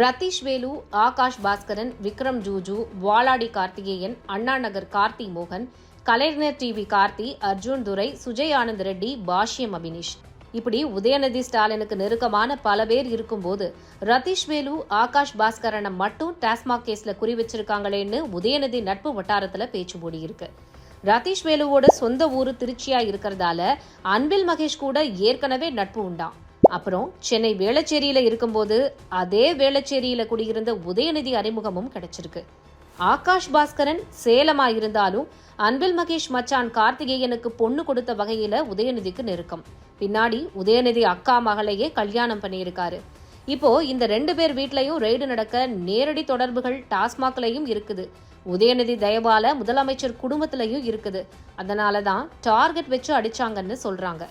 ரதீஷ் வேலு ஆகாஷ் பாஸ்கரன் விக்ரம் ஜூஜு வாலாடி கார்த்திகேயன் அண்ணா நகர் கார்த்தி மோகன் கலைஞர் டிவி கார்த்தி அர்ஜுன் துரை சுஜய் ஆனந்த் ரெட்டி பாஷ்யம் அபினிஷ். இப்படி உதயநிதி ஸ்டாலினுக்கு நெருக்கமான பல பேர் இருக்கும்போது ரதீஷ் வேலு ஆகாஷ் பாஸ்கரனை மட்டும் டாஸ்மாக் கேஸ்ல குறி வச்சிருக்காங்களேன்னு உதயநிதி நட்பு வட்டாரத்துல பேச்சு போடி இருக்கு ரதீஷ் வேலுவோட சொந்த ஊரு திருச்சியா இருக்கிறதால அன்பில் மகேஷ் கூட ஏற்கனவே நட்பு உண்டான் அப்புறம் சென்னை வேளச்சேரியில இருக்கும்போது அதே வேளச்சேரியில குடியிருந்த உதயநிதி அறிமுகமும் கிடைச்சிருக்கு. ஆகாஷ் பாஸ்கரன் சேலமா இருந்தாலும் அன்பில் மகேஷ் மச்சான் கார்த்திகேயனுக்கு பொண்ணு கொடுத்த வகையில உதயநிதிக்கு நெருக்கம். பின்னாடி உதயநிதி அக்கா மகளையே கல்யாணம் பண்ணியிருக்காரு. இப்போ இந்த ரெண்டு பேர் வீட்லயும் ரெய்டு நடக்க நேரடி தொடர்புகள் டாஸ்மாக்லயும் இருக்குது. உதயநிதி தயவால முதலமைச்சர் குடும்பத்திலையும் இருக்குது. அதனால தான் டார்கெட் வச்சு அடிச்சாங்கன்னு சொல்றாங்க.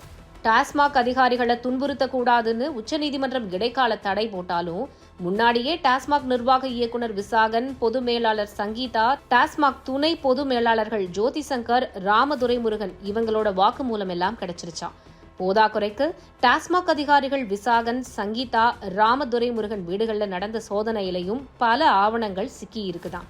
டாஸ்மாக் அதிகாரிகளை துன்புறுத்தக்கூடாதுன்னு உச்சநீதிமன்றம் இடைக்கால தடை போட்டாலும் முன்னாடியே டாஸ்மாக் நிர்வாக இயக்குனர் விசாகன் பொது மேலாளர் சங்கீதா டாஸ்மாக் துணை பொது மேலாளர்கள் ஜோதி சங்கர் ராமதுரை முருகன் இவங்களோட வாக்குமூலம் எல்லாம் கிடைச்சிருச்சான் போதாக்குறைக்கு டாஸ்மாக் அதிகாரிகள் விசாகன் சங்கீதா ராமதுரை முருகன் வீடுகளில் நடந்த சோதனையிலையும் பல ஆவணங்கள் சிக்கி இருக்குதாம்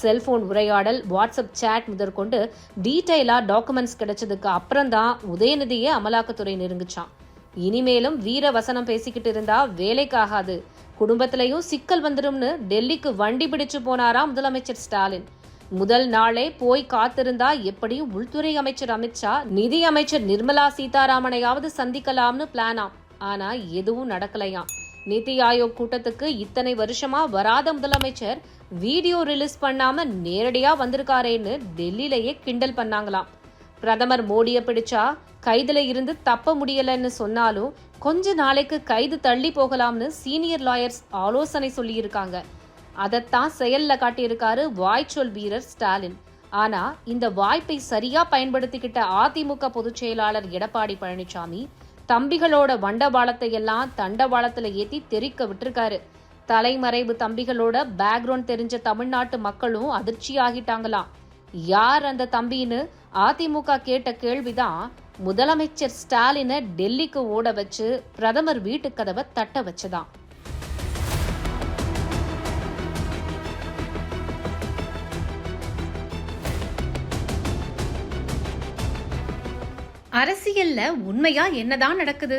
செல்போன் உரையாடல் வாட்ஸ்அப் சேட் முதற்கொண்டு டீட்டெயிலாக டாக்குமெண்ட்ஸ் கிடைச்சதுக்கு அப்புறம் தான் உதயநிதியே அமலாக்கத்துறை நெருங்குச்சான். இனிமேலும் வீர வசனம் பேசிக்கிட்டு இருந்தா வேலைக்காகாது. குடும்பத்திலையும் சிக்கல் வந்துடும்னு டெல்லிக்கு வண்டி பிடிச்சு போனாரா முதலமைச்சர் ஸ்டாலின். முதல் நாளே போய் காத்திருந்தா எப்படியும் உள்துறை அமைச்சர் அமித்ஷா நிதி அமைச்சர் நிர்மலா சீதாராமனையாவது சந்திக்கலாம்னு பிளானாம். ஆனா எதுவும் நடக்கலையாம். நிதி ஆயோக் கூட்டத்துக்கு இத்தனை வருஷமா வராத முதலமைச்சர் வீடியோ ரிலீஸ் பண்ணாம நேரடியா வந்திருக்காரேன்னு டெல்லியிலேயே கிண்டல் பண்ணாங்களாம். பிரதமர் மோடியை பிடிச்சா கைதுல இருந்து தப்ப முடியலன்னு சொன்னாலும் கொஞ்ச நாளைக்கு கைது தள்ளி போகலாம்னு சீனியர் லாயர்ஸ் ஆலோசனை சொல்லியிருக்காங்க. அதைத்தான் செயல்ல காட்டியிருக்காரு வாய்ச்சொல் வீரர் ஸ்டாலின். ஆனா இந்த வாய்ப்பை சரியா பயன்படுத்திக்கிட்ட அதிமுக பொதுச் செயலாளர் எடப்பாடி பழனிசாமி தம்பிகளோட வண்டவாளத்தை எல்லாம் தண்டவாளத்துல ஏத்தி தெறிக்க விட்டுருக்காரு. தலைமறைவு தம்பிகளோட பேக்ரவுண்ட் தெரிஞ்ச தமிழ்நாட்டு மக்களும் அதிர்ச்சி ஆகிட்டாங்களாம் யார் அந்த தம்பின்னு அதிமுக கேட்ட கேள்விதான் முதலமைச்சர் ஸ்டாலினை டெல்லிக்கு ஓட வச்சு பிரதமர் வீட்டு கதவை தட்ட வச்சுதான். அரசியல்ல உண்மையா என்னதான் நடக்குது?